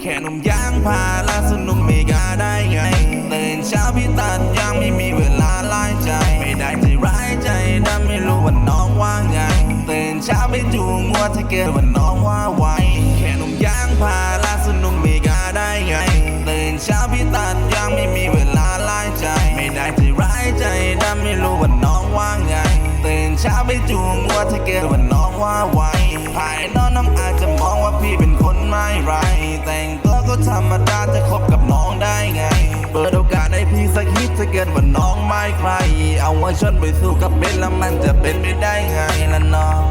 แค่นมยางพาละสนุกไม่กาได้ไงเตื่นเช้าพี่ตัดยังไม่มีเวลาไล่ใจ ไม่ได้ใจร้ายใจดำไม่รู้ว่าน้องว่าไงเตื่นเช้าไปจูงวัวถ้าเกิดว่าน้องว่าไวแค่นมยางพาละสนุกไม่กาได้ไงเตื่นเช้าพี่ตัดยังไม่มีเวลาไล่ใจ ไม่ได้ใจร้ายใจดำไม่รู้ว่าน้องว่าไงเตื่นเช้าไปจูงวัวถ้าเกิดว่าน้องว่าไวภายนอกน้ำอาจจะ ไม่ไร แต่งตัวก็ธรรมดาจะคบกับน้องได้ไง เปิดโอกาสให้พี่สักนิดจะเกิดว่าน้องไม่ใคร เอาไว้ชนไปสู้กับเบนแล้วมันจะเป็นไปได้ไงล่ะน้อง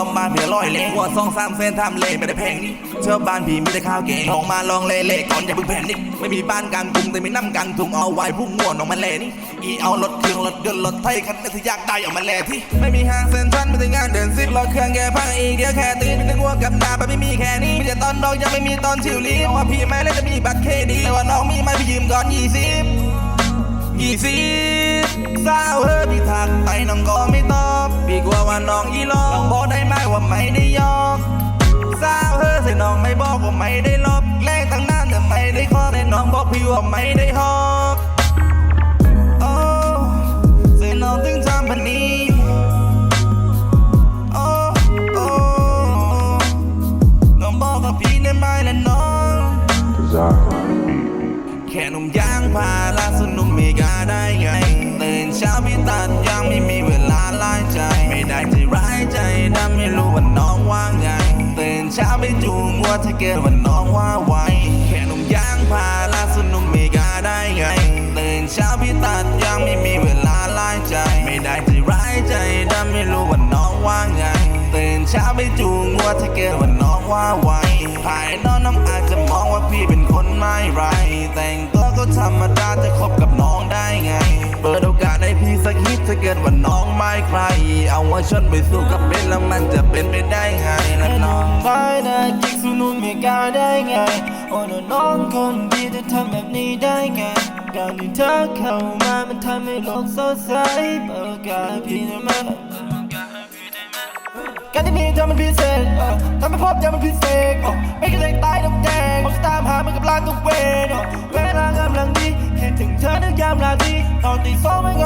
แกงมบ้านเพียร้อยเล่หัวสองสามเส้นทำเล่ไม่ได้เพงนี้เชื่อบ้านพี่ไม่ได้ข้าวเก่งลองมาลองเล่เล่ก่อนอย่าเพิ่งแผ่นนิกไม่มีบ้านกลางกรุงแต่มีน้ำกันถุงเอาไว้พุ่งง่วนออกมาเล่นี่อีเอารถเครื่องรถยนต์รถไทยคันนั้ที่อยากได้ออกมาเล่ที่ไม่มีห้างเซ็นทรัลไม่ได้งานเดินซิปรถเครื่องแกพังอีกเดียวแค่ตื่นเป็นง่วกับดาบไม่มีแค่นี้มีแต่ตอนดอกยังไม่มีตอนชิวลีว่าพี่ไม่เล่นจะมีบัตรเครดิตแต่ว่าน้องมีไม่พี่ยืมก่อนยี่สิบยี่สิบสาวเฮอพี่ทักไปน้องก็ไม่ตอบพี่กลัวว่าน้องยีหลอกน้อ ได้ไม่ได้ยอกสาวเฮอใส่น้องไม่บอกว่าไม่ได้ลบแลกตั้งนานแต่ไม่ได้ขอแต่น้องบอกพี่ว่าไม่ได้หอกโอ้ใส่น้องถึงทำแบบนี้โอ้โอ้น้องบอกกับพี่ได้ไหมและน้อง แค่หนุ่มยางพาราสนุกมีกาได้ไงตื่นเช้าพี่ตัดยังไม่มีเวลา เกิดว่าน้องว่าไวแค่หนุ่มยางพาราสนุกมีกาได้ไงตื่นเช้าพี่ตัดยังไม่มีเวลาไล่ใจ ไม่ได้ที่ร้ายใจดำไม่รู้ว่าน้องว่าไงตื่นเช้าไปจูงว่าถ้าเกิดว่าน้องว่าไวภายนอกน้องอาจจะมองว่าพี่เป็นคนไม่ไร แต่งตัวก็ธรรมดาจะคบกับน้องได้ไง อาไว้ชนไปสู้กับเบนแล้วมันจะเป็นไปได้ไงล่ะน้องไม่ได้จิกสนุนไม่กล้าได้ไง โอ้น้องคนดีจะทำแบบนี้ได้ไงการที่เธอเข้ามามันทำให้โลกสดใสเปิดโอกาสพี่ได้ไหมการที่มีเธอมันพิเศษทำให้พบเธอมันพิเศษเออไม่เด็กตายดอกแดงผมจะตามหามันกับลานทุกเวรเออเวลากำลังดีคิดถึงเธอในยามราตรีตอนตีสองมัน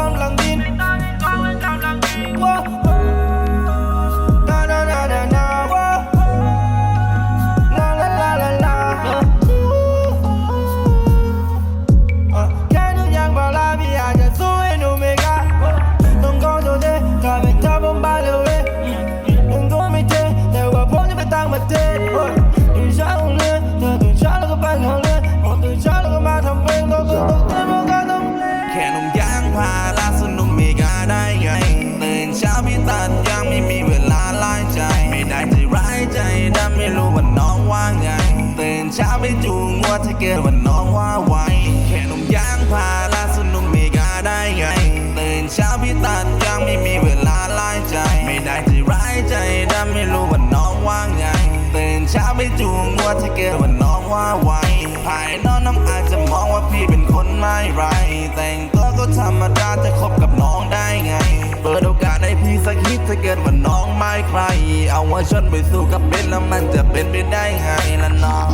เกิดว่าน้องว่าไวแค่นุ่มยางพาราสนุกมีกาได้ไงตื่นเช้าพี่ตัดยังไม่มีเวลาไล่ใจ ไม่ได้ที่ร้ายใจดำไม่รู้ว่าน้องว่าไงตื่นเช้าไปจูงว่าถ้าเกิดว่าน้องว่าไวภายนอกน้องอาจจะมองว่าพี่เป็นคนไม่ไร แต่งตัวก็ธรรมดาจะคบกับน้องได้ไง สักนิดถ้าเกิดว่าน้องไม่ใคร เอาไว้ชนไปสู้กับเบนแล้วมันจะเป็นไปได้ไงล่ะน้อง